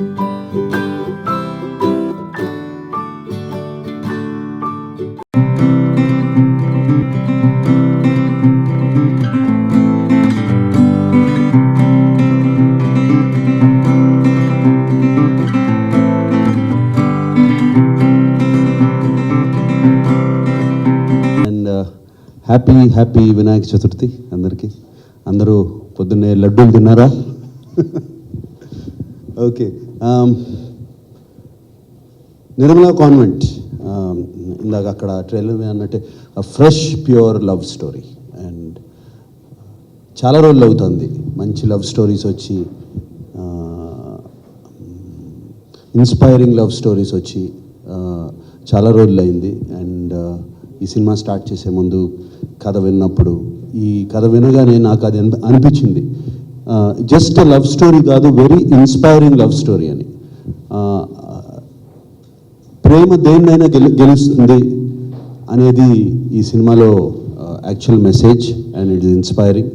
And happy happy Vinayaka Chaturthi అందరికీ. అందరూ పొద్దున్నే లడ్డూలు తిన్నారా? Okay Um, Nirmala convent um, ఇందాక అక్కడ ట్రైలర్ అన్నట్టే fresh pure love story and చాలా రోజులు అవుతుంది. మంచి లవ్ స్టోరీస్ వచ్చి ఇన్స్పైరింగ్ లవ్ స్టోరీస్ వచ్చి uh, చాలా రోజులు అయింది. అండ్ uh, ఈ సినిమా స్టార్ట్ చేసే ముందు కథ విన్నప్పుడు ఈ కథ వినగానే నాకు అది అనిపించింది. జస్ట్ లవ్ స్టోరీ కాదు వెరీ ఇన్స్పైరింగ్ లవ్ స్టోరీ అని. ప్రేమ దేన్నైనా గెలు గెలుస్తుంది అనేది ఈ సినిమాలో actual message and it is inspiring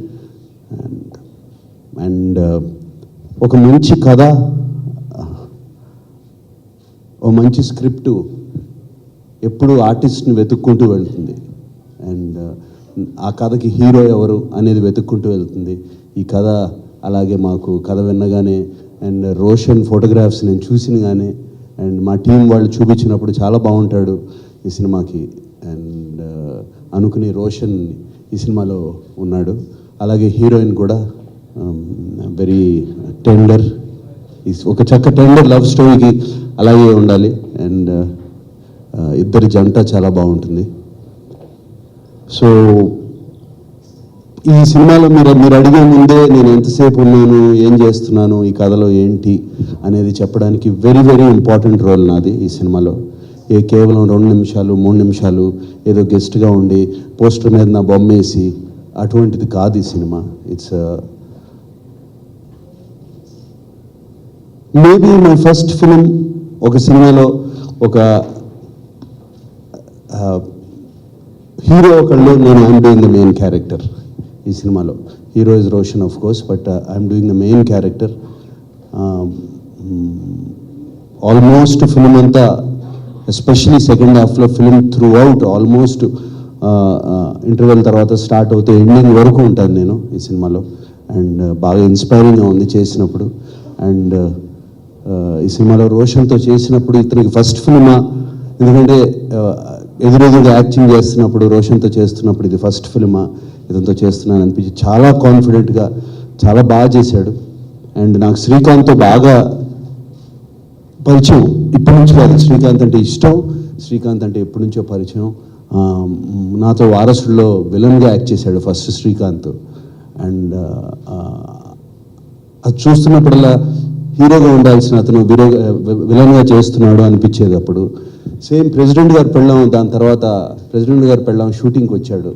and and ఒక మంచి కథ ఓ మంచి స్క్రిప్టు ఎప్పుడు ఆర్టిస్ట్ని వెతుక్కుంటూ వెళ్తుంది. అండ్ uh, ఆ కథకి హీరో ఎవరు అనేది వెతుక్కుంటూ వెళ్తుంది. ఈ కథ అలాగే మాకు కథ విన్నగానే అండ్ రోషన్ ఫోటోగ్రాఫ్స్ నేను చూసిన కానీ అండ్ మా టీం వాళ్ళు చూపించినప్పుడు చాలా బాగుంటాడు ఈ సినిమాకి. అండ్ అనుకుని రోషన్ ఈ సినిమాలో ఉన్నాడు. అలాగే హీరోయిన్ కూడా వెరీ టెండర్. ఒక చక్క టెండర్ లవ్ స్టోరీకి అలాగే ఉండాలి. అండ్ ఇద్దరి జంట చాలా బాగుంటుంది. సో ఈ సినిమాలో మీరు మీరు అడిగే ముందే నేను ఎంతసేపు ఉన్నాను ఏం చేస్తున్నాను ఈ కథలో ఏంటి అనేది చెప్పడానికి వెరీ వెరీ ఇంపార్టెంట్ రోల్ నాది ఈ సినిమాలో. ఏ కేవలం రెండు నిమిషాలు మూడు నిమిషాలు ఏదో గెస్ట్గా ఉండి పోస్టర్ మీద నా బొమ్మ వేసి అటువంటిది కాదు ఈ cinema. It's maybe my first film ఒక సినిమాలో ఒక uh, హీరో ఒకళ్ళు నేను I'm doing the main character ఈ సినిమాలో. Hero is Roshan of course but I'm doing the main character almost film అంతా ఎస్పెషలీ సెకండ్ హాఫ్లో film throughout almost interval తర్వాత స్టార్ట్ అవుతే ఎండింగ్ వరకు ఉంటాను నేను ఈ సినిమాలో. అండ్ uh, బాగా ఇన్స్పైరింగ్గా ఉంది చేసినప్పుడు. అండ్ uh, uh, ఈ సినిమాలో రోషన్తో చేసినప్పుడు ఇతనికి ఫస్ట్ ఫిల్మా ఎందుకంటే ఎదురెదురుగా యాక్టింగ్ చేస్తున్నప్పుడు రోషన్తో చేస్తున్నప్పుడు ఇది ఫస్ట్ ఫిల్మా ఇతనితో చేస్తున్నాను అనిపించి చాలా కాన్ఫిడెంట్గా చాలా బాగా చేశాడు. అండ్ నాకు శ్రీకాంత్తో బాగా పరిచయం ఇప్పటి నుంచి కాదు. శ్రీకాంత్ అంటే ఇష్టం. శ్రీకాంత్ అంటే ఎప్పటి నుంచో పరిచయం. నాతో వారసుల్లో విలన్గా యాక్ట్ చేశాడు ఫస్ట్ శ్రీకాంత్. అండ్ అది చూస్తున్నప్పుడల్లా హీరోగా ఉండాల్సిన అతను విరో విలన్గా చేస్తున్నాడు అనిపించేది అప్పుడు. సేమ్ ప్రెసిడెంట్ గారు పెళ్ళాం దాని తర్వాత ప్రెసిడెంట్ గారు పెళ్ళాం షూటింగ్కి వచ్చాడు.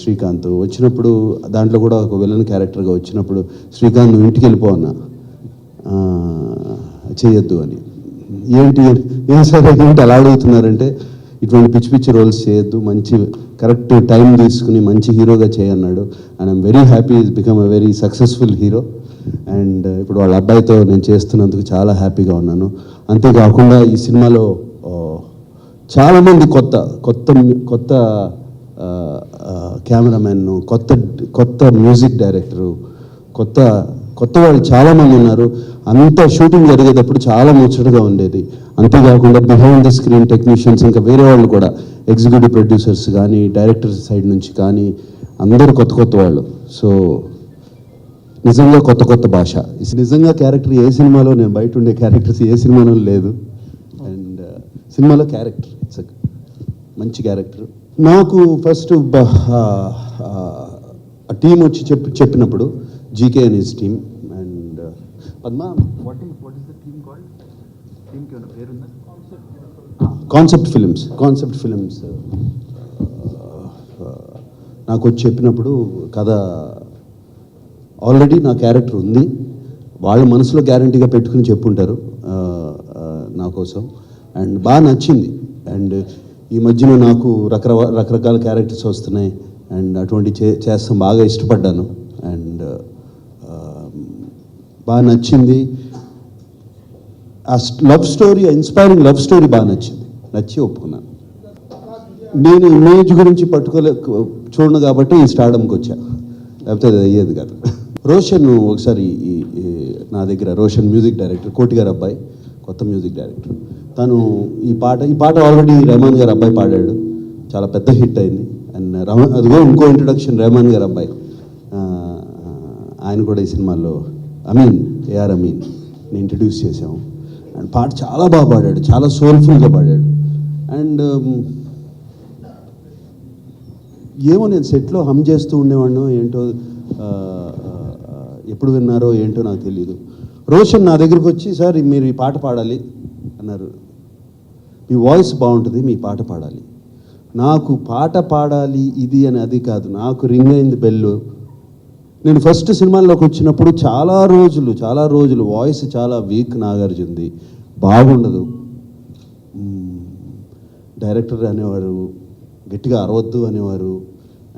శ్రీకాంత్ వచ్చినప్పుడు దాంట్లో కూడా ఒక విలన్ క్యారెక్టర్గా వచ్చినప్పుడు శ్రీకాంత్ నువ్వు ఇంటికి వెళ్ళిపో అన్న. చేయొద్దు అని. ఏంటి ఏం సరే ఏంటి అలా అడుగుతున్నారంటే ఇటువంటి పిచ్చి పిచ్చి రోల్స్ చేయొద్దు. మంచి కరెక్ట్ టైం తీసుకుని మంచి హీరోగా చేయన్నాడు and I'm very happy become a very successful hero. And ఇప్పుడు వాళ్ళ అబ్బాయితో నేను చేస్తున్నందుకు చాలా హ్యాపీగా ఉన్నాను. అంతేకాకుండా ఈ సినిమాలో చాలామంది కొత్త కొత్త కొత్త కెమెరామెన్ను కొత్త కొత్త మ్యూజిక్ డైరెక్టరు కొత్త కొత్త వాళ్ళు చాలామంది ఉన్నారు. అంత షూటింగ్ జరిగేటప్పుడు చాలా ముచ్చటగా ఉండేది. అంతేకాకుండా బిహైండ్ ద స్క్రీన్ టెక్నీషియన్స్ ఇంకా వేరే వాళ్ళు కూడా ఎగ్జిక్యూటివ్ ప్రొడ్యూసర్స్ కానీ డైరెక్టర్ సైడ్ నుంచి కానీ అందరూ కొత్త కొత్త వాళ్ళు. సో నిజంగా కొత్త కొత్త భాష. నిజంగా క్యారెక్టర్ ఏ సినిమాలో నేను బయట ఉండే క్యారెక్టర్స్ ఏ సినిమాలో లేదు. అండ్ uh, సినిమాలో క్యారెక్టర్ ఇట్స్ మంచి క్యారెక్టర్ నాకు ఫస్ట్ టీం వచ్చి చెప్పి చెప్పినప్పుడు జీకే అని team and Padma what what is the team team called? ఏమైనా పేరుందా? కాన్సెప్ట్ ఫిలిమ్స్ కాన్సెప్ట్ ఫిలిమ్స్ నాకు వచ్చి చెప్పినప్పుడు కథ ఆల్రెడీ నా క్యారెక్టర్ ఉంది వాళ్ళ మనసులో గ్యారంటీగా పెట్టుకుని చెప్పుంటారు uh, uh, నా కోసం అండ్ బాగా నచ్చింది అండ్ ఈ మధ్యన నాకు రకర రకరకాల క్యారెక్టర్స్ వస్తున్నాయి. అండ్ అటువంటి చే చేస్తాం బాగా ఇష్టపడ్డాను. అండ్ బాగా నచ్చింది. ఆ love story inspiring love story బాగా నచ్చింది. నచ్చి ఒప్పుకున్నాను. నేను ఇమేజ్ గురించి పట్టుకోలే చూడను కాబట్టి ఈ స్టార్డమ్కి వచ్చా. లేకపోతే అది అయ్యేది కాదు. రోషన్ ఒకసారి ఈ- నా దగ్గర రోషన్ మ్యూజిక్ డైరెక్టర్ కోటిగారు అబ్బాయి కొత్త మ్యూజిక్ డైరెక్టర్. తను ఈ పాట ఈ పాట ఆల్రెడీ రెహమాన్ గారు అబ్బాయి పాడాడు. చాలా పెద్ద హిట్ అయింది. అండ్ రమ అదిగో ఇంకో ఇంట్రొడక్షన్ రెహమాన్ గారు అబ్బాయి. ఆయన కూడా ఈ సినిమాలో Ameen A R Ameen introduce చేసాము అండ్ పాట చాలా బాగా పాడాడు. చాలా సోల్ఫుల్గా పాడాడు. అండ్ ఏమో నేను సెట్లో హమ్ చేస్తూ ఉండేవాడినో ఏంటో ఎప్పుడు విన్నారో ఏంటో నాకు తెలియదు రోషన్ నా దగ్గరికి వచ్చి సార్ మీరు ఈ పాట పాడాలి. అన్నారు. మీ వాయిస్ బాగుంటుంది మీ పాట పాడాలి. నాకు పాట పాడాలి ఇది అని అది కాదు నాకు రింగ్ అయింది బెల్లు. నేను ఫస్ట్ సినిమాల్లోకి వచ్చినప్పుడు చాలా రోజులు చాలా రోజులు వాయిస్ చాలా వీక్ నాగార్జుంది బాగుండదు. డైరెక్టర్ అనేవారు గట్టిగా అరవద్దు అనేవారు.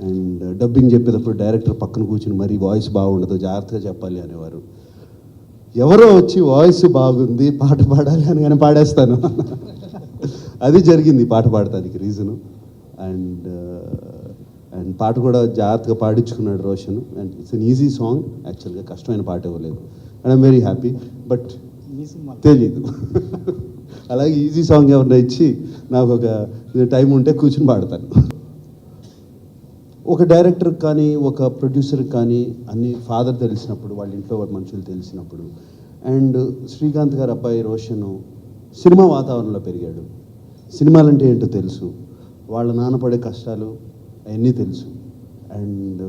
అండ్ డబ్బింగ్ చెప్పేటప్పుడు డైరెక్టర్ పక్కన కూర్చుని మరీ వాయిస్ బాగుండదు జాగ్రత్తగా చెప్పాలి అనేవారు. ఎవరో వచ్చి వాయిస్ బాగుంది పాట పాడాలి అని కానీ పాడేస్తాను. అది జరిగింది పాట పాడటానికి రీజను. అండ్ అండ్ పాట కూడా జాగ్రత్తగా పాడించుకున్నాడు Roshan. And it's an easy song యాక్చువల్గా కష్టమైన పాట ఇవ్వలేదు. And I'm very happy but తెలీదు. అలాగే ఈజీ సాంగ్ ఎవరైనా ఇచ్చి నాకు ఒక టైం ఉంటే కూర్చుని పాడతాను. ఒక డైరెక్టర్ కానీ ఒక ప్రొడ్యూసర్ కానీ అన్ని ఫాదర్ తెలిసినప్పుడు వాళ్ళ ఇంట్లో వాళ్ళ మనుషులు తెలిసినప్పుడు అండ్ శ్రీకాంత్ గారు అబ్బాయి రోషను సినిమా వాతావరణంలో పెరిగాడు. సినిమాలంటే ఏంటో తెలుసు. వాళ్ళ నాన్న పడే కష్టాలు అవన్నీ తెలుసు. అండ్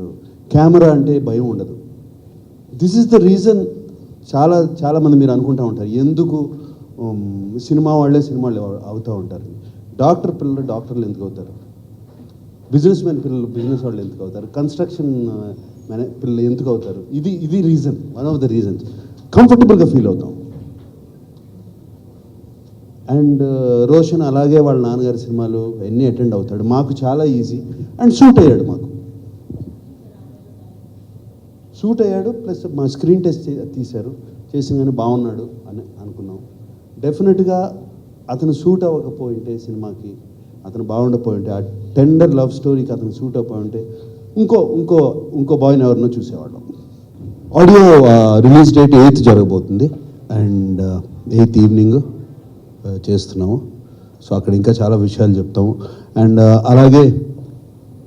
కెమెరా అంటే భయం ఉండదు. దిస్ ఇస్ ద రీజన్ చాలా చాలామంది మీరు అనుకుంటూ ఉంటారు. ఎందుకు సినిమా వాళ్ళే సినిమాలు అవుతూ ఉంటారు? డాక్టర్ పిల్లలు డాక్టర్లు ఎందుకు అవుతారు? బిజినెస్ మ్యాన్ పిల్లలు బిజినెస్ వాళ్ళు ఎందుకు అవుతారు? కన్స్ట్రక్షన్ మ్యాన్ పిల్లలు ఎందుకు అవుతారు? ఇది ఇది reason one of the reasons. కంఫర్టబుల్గా ఫీల్ అవుతాం. అండ్ రోషన్ అలాగే వాళ్ళ నాన్నగారి సినిమాలు అన్నీ అటెండ్ అవుతాడు మాకు చాలా ఈజీ. అండ్ సూట్ అయ్యాడు మాకు. సూట్ అయ్యాడు ప్లస్ మా స్క్రీన్ టెస్ట్ చే- తీశారు. చేసిన కానీ బాగున్నాడు అని అనుకున్నాం. డెఫినెట్గా అతను సూట్ అవ్వకపోయింటే సినిమాకి అతను బాగుండపోయింటే టెండర్ లవ్ స్టోరీకి అతను సూట్ అప్ ఉంటే ఇంకో ఇంకో ఇంకో బాయ్ని ఎవరినో చూసేవాళ్ళం. ఆడియో రిలీజ్ డేట్ ఎయిత్ జరగబోతుంది. అండ్ ఎయిత్ ఈవినింగ్ చేస్తున్నాము. సో అక్కడ ఇంకా చాలా విషయాలు చెప్తాము. అండ్ అలాగే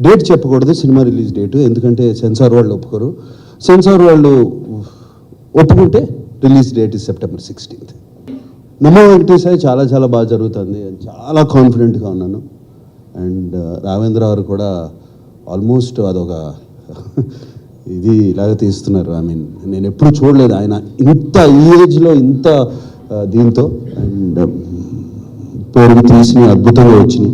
డేట్ చెప్పకూడదు సినిమా రిలీజ్ డేట్ ఎందుకంటే సెన్సార్ వాళ్ళు ఒప్పుకోరు. సెన్సార్ వాళ్ళు ఒప్పుకుంటే release date is September sixteenth Namo Venkatesaya చాలా చాలా బాగా జరుగుతుంది. అని చాలా కాన్ఫిడెంట్గా ఉన్నాను. అండ్ రావేంద్ర గారు కూడా ఆల్మోస్ట్ అదొక ఇది ఇలాగ తీస్తున్నారు. ఐ మీన్ నేను ఎప్పుడు చూడలేదు ఆయన ఇంత ఈ ఏజ్లో ఇంత దీంతో. అండ్ పేరు తీసి అద్భుతంగా వచ్చినాయి.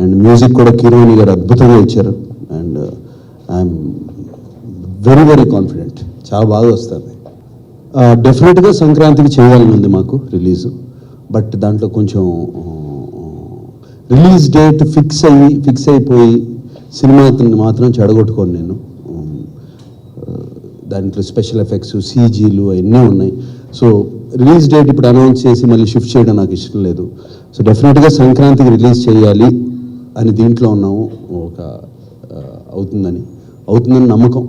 అండ్ మ్యూజిక్ కూడా కిరోని గారు అద్భుతంగా ఇచ్చారు. And I'm very very confident. చాలా బాగా వస్తుంది. డెఫినెట్గా సంక్రాంతికి చేయాలని ఉంది మాకు రిలీజ్. బట్ దాంట్లో కొంచెం రిలీజ్ డేట్ ఫిక్స్ అయ్యి ఫిక్స్ అయిపోయి సినిమా మాత్రం చెడగొట్టుకోను నేను. దాంట్లో స్పెషల్ ఎఫెక్ట్స్ సీజీలు అవన్నీ ఉన్నాయి. సో రిలీజ్ డేట్ ఇప్పుడు అనౌన్స్ చేసి మళ్ళీ షిఫ్ట్ చేయడం నాకు ఇష్టం లేదు. సో డెఫినెట్గా సంక్రాంతికి రిలీజ్ చేయాలి అని దీంట్లో ఉన్నాము. ఒక అవుతుందని అవుతుందని నమ్మకం.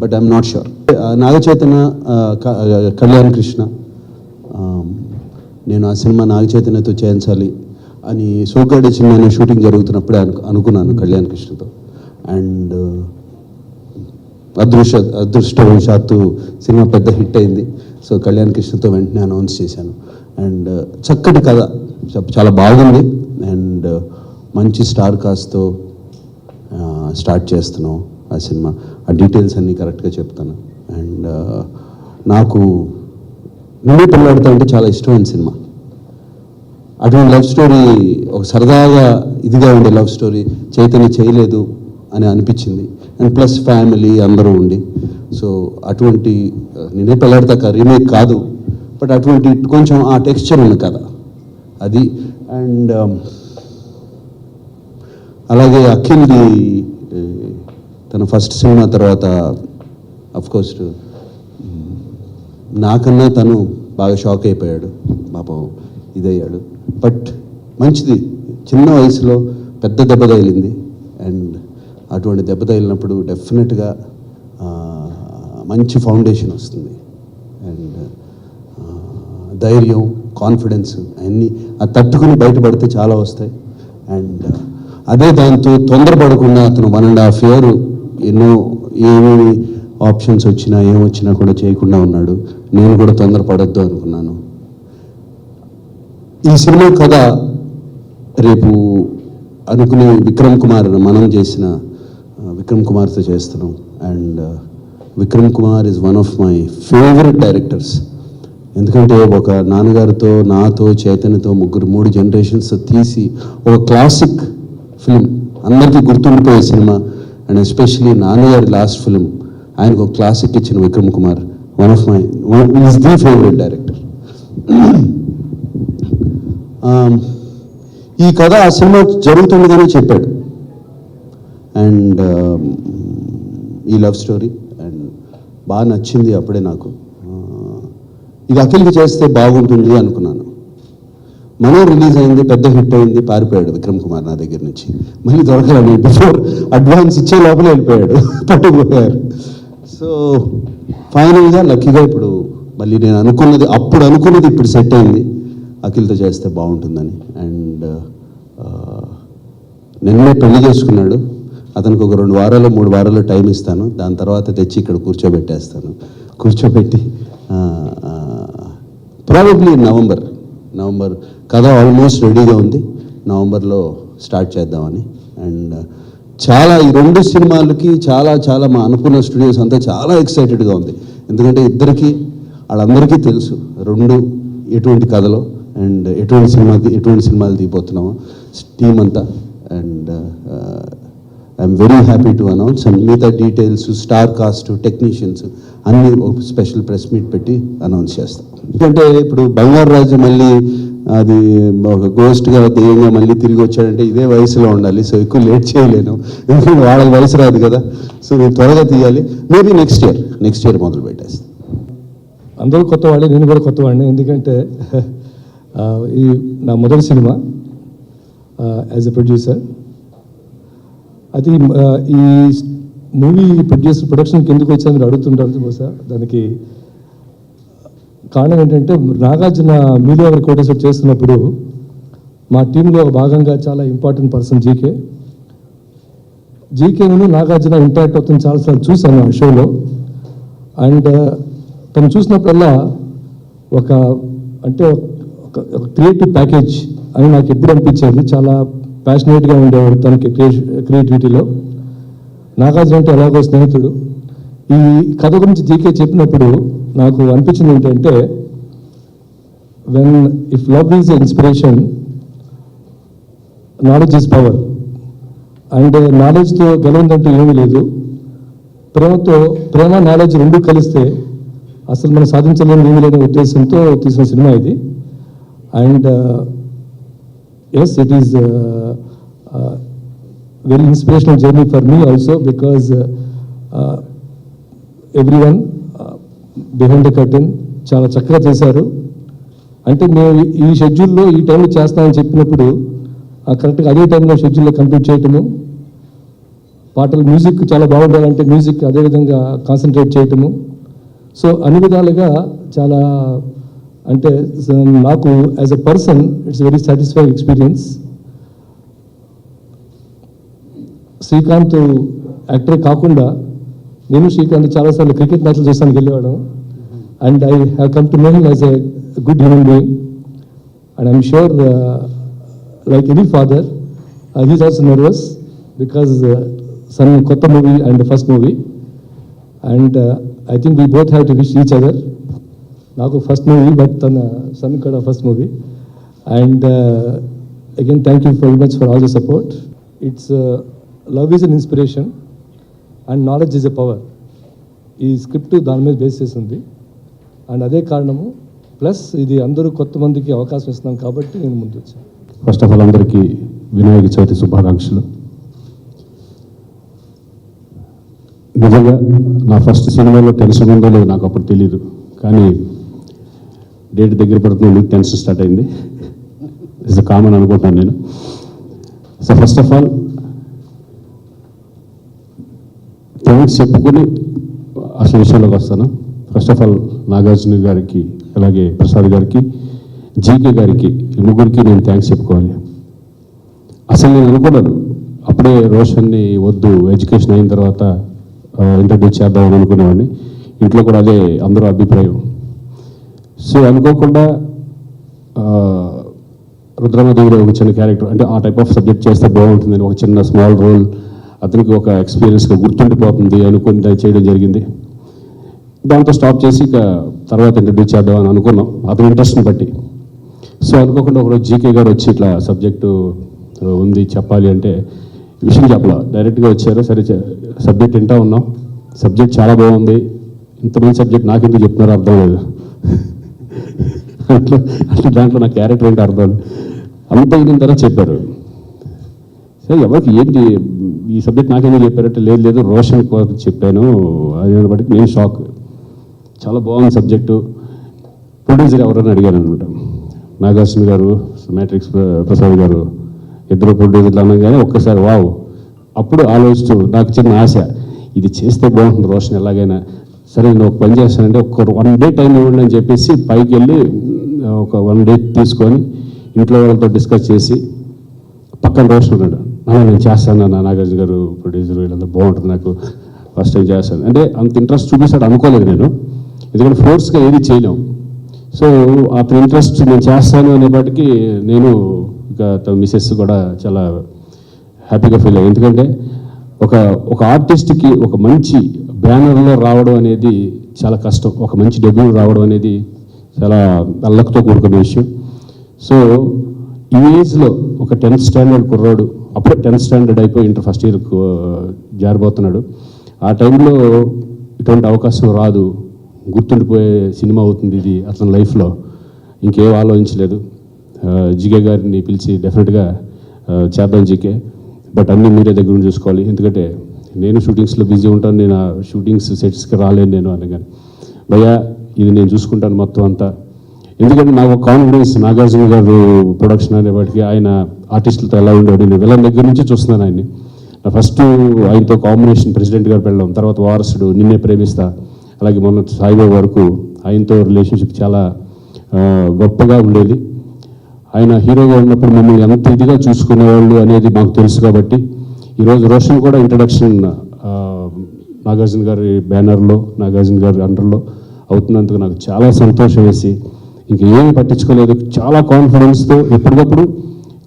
But I'm not sure Naga Chaitanya Kalyan Krishna నేను ఆ సినిమా నాగచైతన్యతో చేయించాలి. అని సోగ్గాడి సినిమా షూటింగ్ జరుగుతున్నప్పుడే అను అనుకున్నాను కళ్యాణ్ కృష్ణతో. అండ్ అదృష్ట అదృష్టవశాత్తు సినిమా పెద్ద హిట్ అయింది. సో కళ్యాణ్ కృష్ణతో వెంటనే అనౌన్స్ చేశాను. అండ్ చక్కటి కథ. చాలా బాగుంది. అండ్ మంచి స్టార్ కాస్ట్తో స్టార్ట్ చేస్తున్నాం ఆ సినిమా. ఆ డీటెయిల్స్ అన్నీ కరెక్ట్గా చెప్తాను. అండ్ నాకు నిన్నే పెళ్ళాడుతా అంటే చాలా ఇష్టమైన సినిమా. అటువంటి లవ్ స్టోరీ ఒక సరదాగా ఇదిగా ఉండే లవ్ స్టోరీ చైతన్య చేయలేదు అని అనిపించింది. అండ్ ప్లస్ ఫ్యామిలీ అందరూ ఉండి. సో అటువంటి నేనే పెళ్ళాడతాక రీమేక్ కాదు. బట్ అటువంటి కొంచెం ఆ టెక్స్చర్ ఉన్న కదా. అది. అండ్ అలాగే అఖిల్ది తన ఫస్ట్ సినిమా తర్వాత కోర్స్ నాకన్నా తను బాగా షాక్ అయిపోయాడు. పాపం ఇదయ్యాడు. బట్ మంచిది. చిన్న వయసులో పెద్ద దెబ్బ తగిలింది. అండ్ అటువంటి దెబ్బ తగిలినప్పుడు డెఫినెట్గా మంచి ఫౌండేషన్ వస్తుంది. అండ్ ధైర్యం కాన్ఫిడెన్స్ అన్నీ అది తట్టుకుని బయటపడితే చాలా వస్తాయి. అండ్ అదే దాంతో తొందరపడకుండా అతను వన్ అండ్ హాఫ్ ఇయర్ ఎన్నో ఏమేమి ఆప్షన్స్ వచ్చినా ఏమొచ్చినా కూడా చేయకుండా ఉన్నాడు. నేను కూడా తొందరపడద్దు అనుకున్నాను. ఈ సినిమా కథ రేపు అనుకునే విక్రమ్ కుమార్ మనం చేసిన విక్రమ్ కుమార్తో చేస్తున్నాం. And Vikram Kumar is one of my favourite directors ఎందుకంటే ఒక నాన్నగారితో నాతో చైతన్యతో ముగ్గురు మూడు జనరేషన్స్ తీసి ఒక క్లాసిక్ ఫిలిం అందరికీ గుర్తుండిపోయే సినిమా. అండ్ ఎస్పెషలీ నాన్నగారి లాస్ట్ ఫిలిం ఆయనకు ఒక క్లాసిక్ ఇచ్చిన Vikram Kumar. One of my is the favourite director Um, ఈ కథ ఆ సినిమా జరుగుతుందని చెప్పాడు. అండ్ um, ఈ లవ్ స్టోరీ అండ్ బాగా నచ్చింది అప్పుడే నాకు. Uh, ఇది అఖిల్కి చేస్తే బాగుంటుంది అనుకున్నాను. మనం రిలీజ్ అయింది పెద్ద హిట్ అయింది పారిపోయాడు విక్రమ్ కుమార్ నా దగ్గర నుంచి. మళ్ళీ దొరకాలని బిఫోర్ అడ్వాన్స్ ఇచ్చే లోపలే వెళ్ళిపోయాడు పట్టుకుపోయారు. సో ఫైనల్గా లక్కీగా ఇప్పుడు మళ్ళీ నేను అనుకున్నది అప్పుడు అనుకున్నది ఇప్పుడు సెట్ అయింది. అఖిల్తో చేస్తే బాగుంటుందని. అండ్ నిన్నే పెళ్ళి చేసుకున్నాడు. అతనికి ఒక రెండు వారాలు మూడు వారాలు టైం ఇస్తాను. దాని తర్వాత తెచ్చి ఇక్కడ కూర్చోబెట్టేస్తాను. కూర్చోబెట్టి ప్రాబబ్లీ నవంబర్ నవంబర్ కథ ఆల్మోస్ట్ రెడీగా ఉంది. నవంబర్లో స్టార్ట్ చేద్దామని. అండ్ చాలా ఈ రెండు సినిమాలకి చాలా చాలా మా అనుకున్న స్టూడియోస్ అంతా చాలా ఎక్సైటెడ్గా ఉంది. ఎందుకంటే ఇద్దరికి వాళ్ళందరికీ తెలుసు రెండు ఎటువంటి కథలో. అండ్ uh, ఎటువంటి సినిమా ఎటువంటి సినిమాలు తీయబోతున్నామో టీమ్ అంతా. And I'm very happy to announce and మిగతా డీటెయిల్స్ స్టార్ కాస్ట్ టెక్నీషియన్స్ అన్ని స్పెషల్ ప్రెస్ మీట్ పెట్టి అనౌన్స్ చేస్తాం. ఎందుకంటే ఇప్పుడు బంగారు రాజు మళ్ళీ అది ఒక గోస్ట్గా దెయ్యంగా మళ్ళీ తిరిగి వచ్చాడంటే ఇదే వయసులో ఉండాలి. సో ఎక్కువ లేట్ చేయలేను. ఎందుకంటే వాళ్ళకి వయసు రాదు కదా. సో నేను త్వరగా తీయాలి. Maybe next year next year మొదలు పెట్టేస్తాను అందరూ కొత్త వాళ్ళే నేను కూడా కొత్త వాడిని ఎందుకంటే ఇది నా మొదటి సినిమా యాజ్ ఎ ప్రొడ్యూసర్ అది ఈ మూవీ ప్రొడ్యూసర్ ప్రొడక్షన్కి ఎందుకు వచ్చా మీరు అడుగుతుంటారు బహుశా. దానికి కారణం ఏంటంటే నాగార్జున మీడియా కోటేశ్వర్ చేస్తున్నప్పుడు మా టీంలో భాగంగా చాలా important person GK GK Nagarjuna interact అవుతుంది చాలాసార్లు చూశాను ఆ షోలో అండ్ తను చూసినప్పుడల్లా ఒక అంటే క్రియేటివ్ ప్యాకేజ్ అని నాకు ఎప్పుడు అనిపించేది చాలా ప్యాషనేట్గా ఉండేవాడు తనకి క్రియేటివిటీలో. నాగార్జున అంటే ఎలాగో స్నేహితుడు. ఈ కథ గురించి జీకే చెప్పినప్పుడు నాకు అనిపించింది ఏంటంటే when if love is inspiration knowledge is power and నాలెడ్జ్తో గెలవందంటూ ఏమీ లేదు. ప్రేమతో ప్రేమ నాలెడ్జ్ రెండు కలిస్తే అసలు మనం సాధించలేని ఏమీ లేని ఉద్దేశంతో తీసిన సినిమా ఇది. And yes it is very inspirational journey for me also because every one behind the curtain చాలా చక్కగా చేశారు. అంటే మేము ఈ షెడ్యూల్లో ఈ టైంలో చేస్తామని చెప్పినప్పుడు కరెక్ట్గా అదే టైంలో షెడ్యూల్లో కంప్లీట్ చేయటము పాటలు మ్యూజిక్ చాలా బాగుండాలంటే మ్యూజిక్ అదేవిధంగా కాన్సన్ట్రేట్ చేయటము. సో అన్ని విధాలుగా చాలా అంటే నాకు as a person it's very satisfied experience Srikanth యాక్టరే కాకుండా నేను శ్రీకాంత్ చాలాసార్లు క్రికెట్ మ్యాచ్లు చూస్తానికి వెళ్ళేవాడు and I have come to know him as a good human being and I'm sure like any father he's also nervous because son కొత్త movie and first movie and I think we both have to wish each other నాకు first movie but తన son కూడా first movie and again thank you very much for all the support it's love is an inspiration and knowledge is a power ఈ script దాని మీద base చేసింది and అదే కారణము plus ఇది అందరూ కొత్త మందికి అవకాశం ఇస్తున్నాం కాబట్టి నేను ముందు వచ్చాను. ఫస్ట్ ఆఫ్ ఆల్ అందరికీ వినాయక చవితి శుభాకాంక్షలు. నిజంగా నా ఫస్ట్ సినిమాలో టెన్షన్ ఉందో లేదు నాకు అప్పుడు తెలియదు కానీ డేట్ దగ్గర పడుతుంది టెన్షన్ స్టార్ట్ అయింది. ఇస్ కామన్ అనుకుంటున్నాను నేను. So first of all thanks చెప్పుకొని అసలు విషయంలోకి వస్తాను. ఫస్ట్ ఆఫ్ ఆల్ నాగార్జున గారికి అలాగే ప్రసాద్ గారికి జీకే గారికి ఈ ముగ్గురికి నేను థ్యాంక్స్ చెప్పుకోవాలి. అసలు నేను అనుకున్నాను అప్పుడే రోషన్ని వద్దు ఎడ్యుకేషన్ అయిన తర్వాత uh, ఇంట్రడ్యూస్ చేద్దామని అనుకునేవాడిని. ఇంట్లో కూడా అదే అందరూ అభిప్రాయం. సో అనుకోకుండా ఆ, రుద్రమదేవిలో ఒక చిన్న క్యారెక్టర్ అంటే ఆ టైప్ ఆఫ్ సబ్జెక్ట్ చేస్తే బాగుంటుందని ఒక చిన్న స్మాల్ రోల్ అతనికి ఒక ఎక్స్పీరియన్స్గా గుర్తుండిపోతుంది అనుకుని దాన్ని చేయడం జరిగింది. దాంతో స్టాప్ చేసి ఇక తర్వాత ఇంట్రడ్యూస్ చేద్దామని అనుకున్నాం. అతని ఇంట్రెస్ట్ని బట్టి. సో అనుకోకుండా ఒకరోజు జీకే గారు వచ్చి ఇట్లా సబ్జెక్టు ఉంది చెప్పాలి అంటే విషయం చెప్పలా. డైరెక్ట్గా వచ్చారు సరే సబ్జెక్ట్ వింటా ఉన్నాం. సబ్జెక్ట్ చాలా బాగుంది. ఇంతమంది సబ్జెక్ట్ నాకెందుకు చెప్తున్నారో అర్థం లేదు. అట్లా అట్లా దాంట్లో నా క్యారెక్టర్ ఏంటి అర్థం. అంత అయిన తర్వాత చెప్పారు. సరే ఎవరికి ఏంటి ఈ సబ్జెక్ట్ నాకేమో చెప్పారంటే లేదు లేదు రోషన్ కోసం చెప్పాను. అది బట్టి నేను షాక్. చాలా బాగుంది సబ్జెక్టు. ప్రొడ్యూసర్ ఎవరని అడిగాను అనమాట. నాగార్జున గారు మ్యాట్రిక్స్ ప్రసాద్ గారు ఇద్దరు ప్రొడ్యూసర్లు అనగానే ఒక్కసారి వావ్. అప్పుడు ఆలోచిస్తూ నాకు చిన్న ఆశ. ఇది చేస్తే బాగుంటుంది రోషన్ ఎలాగైనా. సరే నేను ఒక పని చేస్తానంటే ఒక్క వన్ డే టైం ఇవ్వండి అని చెప్పేసి పైకి వెళ్ళి ఒక వన్ డే తీసుకొని ఇంట్లో వాళ్ళతో డిస్కస్ చేసి పక్కన రోషన్ ఉన్నాడు. నేను చేస్తాను నా నాగార్జున గారు ప్రొడ్యూసర్ వీళ్ళంతా బాగుంటుంది నాకు ఫస్ట్ టైం చేస్తాను. అంటే అంత ఇంట్రెస్ట్ చూపిస్తాడు అనుకోలేదు నేను. ఎందుకంటే ఫోర్స్గా ఏది చేయలేం. సో అతని ఇంట్రెస్ట్ నేను చేస్తాను అనేపాటికి నేను ఇక తన మిసెస్ కూడా చాలా హ్యాపీగా ఫీల్ అయ్యాను. ఎందుకంటే ఒక ఒక ఆర్టిస్ట్కి ఒక మంచి బ్యానర్లో రావడం అనేది చాలా కష్టం. ఒక మంచి డెబ్యూ రావడం అనేది చాలా అల్లకతో కూడుకున్న విషయం. సో ఈ ఏజ్లో ఒక టెన్త్ స్టాండర్డ్ కుర్రాడు అప్పుడే టెన్త్ స్టాండర్డ్ అయిపోయి ఇంటర్ ఫస్ట్ ఇయర్ జారిపోతున్నాడు. ఆ టైంలో ఇటువంటి అవకాశం రాదు. గుర్తుండిపోయే సినిమా అవుతుంది ఇది అతని లైఫ్లో. ఇంకేం ఆలోచించలేదు. జికే జిగే గారిని పిలిచి డెఫినెట్గా చేద్దాం జికే. బట్ అన్నీ మీరే దగ్గర నుండి చూసుకోవాలి. ఎందుకంటే నేను షూటింగ్స్లో బిజీ ఉంటాను నేను ఆ షూటింగ్స్ సెట్స్కి రాలేను నేను అనగానే. భయ్యా ఇది నేను చూసుకుంటాను మొత్తం అంతా. ఎందుకంటే నాకు ఒక కాన్ఫిడెన్స్ నాగార్జున గారు ప్రొడక్షన్ అనే వాటికి ఆయన ఆర్టిస్టులతో ఎలా ఉండేవాడు నేను విలన్ దగ్గర నుంచి చూస్తున్నాను ఆయన్ని. నా ఫస్ట్ ఆయనతో కాంబినేషన్ ప్రెసిడెంట్ గారు వెళ్ళడం తర్వాత వారసుడు నిన్నే ప్రేమిస్తా అలాగే మొన్న సాయిబాబు వరకు ఆయనతో రిలేషన్షిప్ చాలా గొప్పగా ఉండేది. ఆయన హీరోగా ఉన్నప్పుడు మమ్మల్ని ఎంత ఇదిగా చూసుకునేవాళ్ళు అనేది మాకు తెలుసు కాబట్టి ఈరోజు రోషన్ కూడా ఇంట్రడక్షన్ నాగార్జున గారి బ్యానర్లో నాగార్జున గారి అండర్లో అవుతున్నందుకు నాకు చాలా సంతోషం వేసి ఇంక ఏమీ పట్టించుకోలేదు. చాలా కాన్ఫిడెన్స్తో ఎప్పటికప్పుడు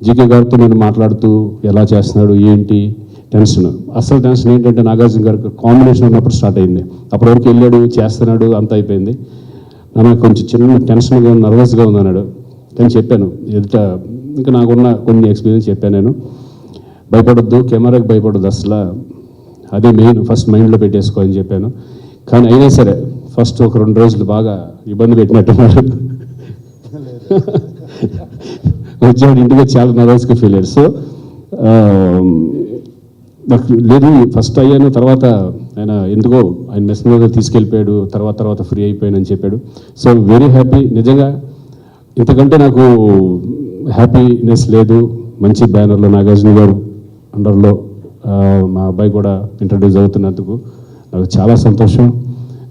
జీకే గారితో నేను మాట్లాడుతూ ఎలా చేస్తున్నాడు ఏంటి టెన్షన్ అసలు టెన్షన్ ఏంటంటే నాగార్జున గారికి కాంబినేషన్ ఉన్నప్పుడు స్టార్ట్ అయింది. అప్పటి వరకు వెళ్ళాడు చేస్తున్నాడు అంత అయిపోయింది. నాకు కొంచెం చిన్న టెన్షన్గా నర్వస్గా ఉందన్నాడు కానీ చెప్పాను ఎదుట ఇంకా నాకున్న కొన్ని ఎక్స్పీరియన్స్ చెప్పాను నేను. భయపడొద్దు కెమెరాకి భయపడొద్దు అసలు. అదే మెయిన్ ఫస్ట్ మైండ్లో పెట్టేసుకో అని చెప్పాను. కానీ అయినా సరే ఫస్ట్ ఒక రెండు రోజులు బాగా ఇబ్బంది పెట్టినట్టున్నారు. వచ్చాడు ఇంటికి వచ్చి చాలా నర్వస్గా ఫీల్ అయ్యారు సో నాకు లేదు ఫస్ట్ అయ్యాను తర్వాత ఆయన ఎందుకో ఆయన మెస్ మీద తీసుకెళ్ళిపోయాడు తర్వాత తర్వాత ఫ్రీ అయిపోయాను అని చెప్పాడు. సో వెరీ హ్యాపీ నిజంగా ఇంతకంటే నాకు హ్యాపీనెస్ లేదు. మంచి బ్యానర్లో నాగార్జున గారు అండర్లో మా అబ్బాయి కూడా ఇంట్రడ్యూస్ అవుతున్నందుకు నాకు చాలా సంతోషం.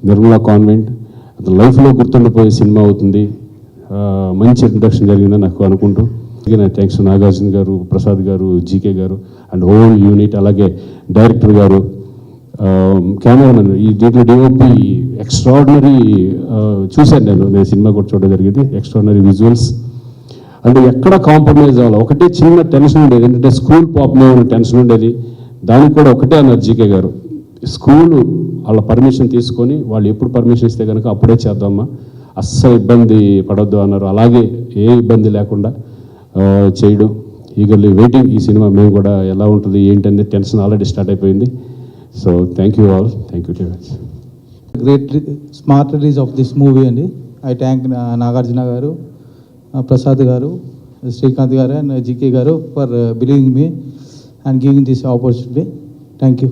నిర్మలా కాన్వెంట్ అతను లైఫ్లో గుర్తుండిపోయే సినిమా అవుతుంది. మంచి ఇంట్రడక్షన్ జరిగిందని నాకు అనుకుంటూ. అలాగే నా థ్యాంక్స్ నాగార్జున గారు ప్రసాద్ గారు జీకే గారు అండ్ హోల్ యూనిట్ అలాగే డైరెక్టర్ గారు కెమెరామెన్ ఈ దీంట్లో డిఓపి ఎక్స్ట్రాడినరీ చూశాను నేను. నేను సినిమా కూడా చూడడం జరిగింది. ఎక్స్ట్రాడినరీ విజువల్స్ అంటే ఎక్కడ కాంప్రమైజ్ అవ్వాలి? ఒకటే చిన్న టెన్షన్ ఉండేది. ఏంటంటే స్కూల్ పాపమే ఉన్న టెన్షన్ ఉండేది. దానికి కూడా ఒకటే అన్నారు జీకే గారు. స్కూల్ వాళ్ళ పర్మిషన్ తీసుకొని వాళ్ళు ఎప్పుడు పర్మిషన్ ఇస్తే కనుక అప్పుడే చేద్దామా? అస్సలు ఇబ్బంది పడొద్దు అన్నారు. అలాగే ఏ ఇబ్బంది లేకుండా చేయడం. ఈగర్లీ వెయిటింగ్ ఈ సినిమా మేము కూడా ఎలా ఉంటుంది ఏంటనేది టెన్షన్ ఆల్రెడీ స్టార్ట్ అయిపోయింది. So thank you all. Thank you very great smart release of this movie అండి. ఐ థ్యాంక్ నాగార్జున గారు ప్రసాద్ గారు శ్రీకాంత్ గారు అండ్ జీకే గారు for believing me and giving this opportunity thank you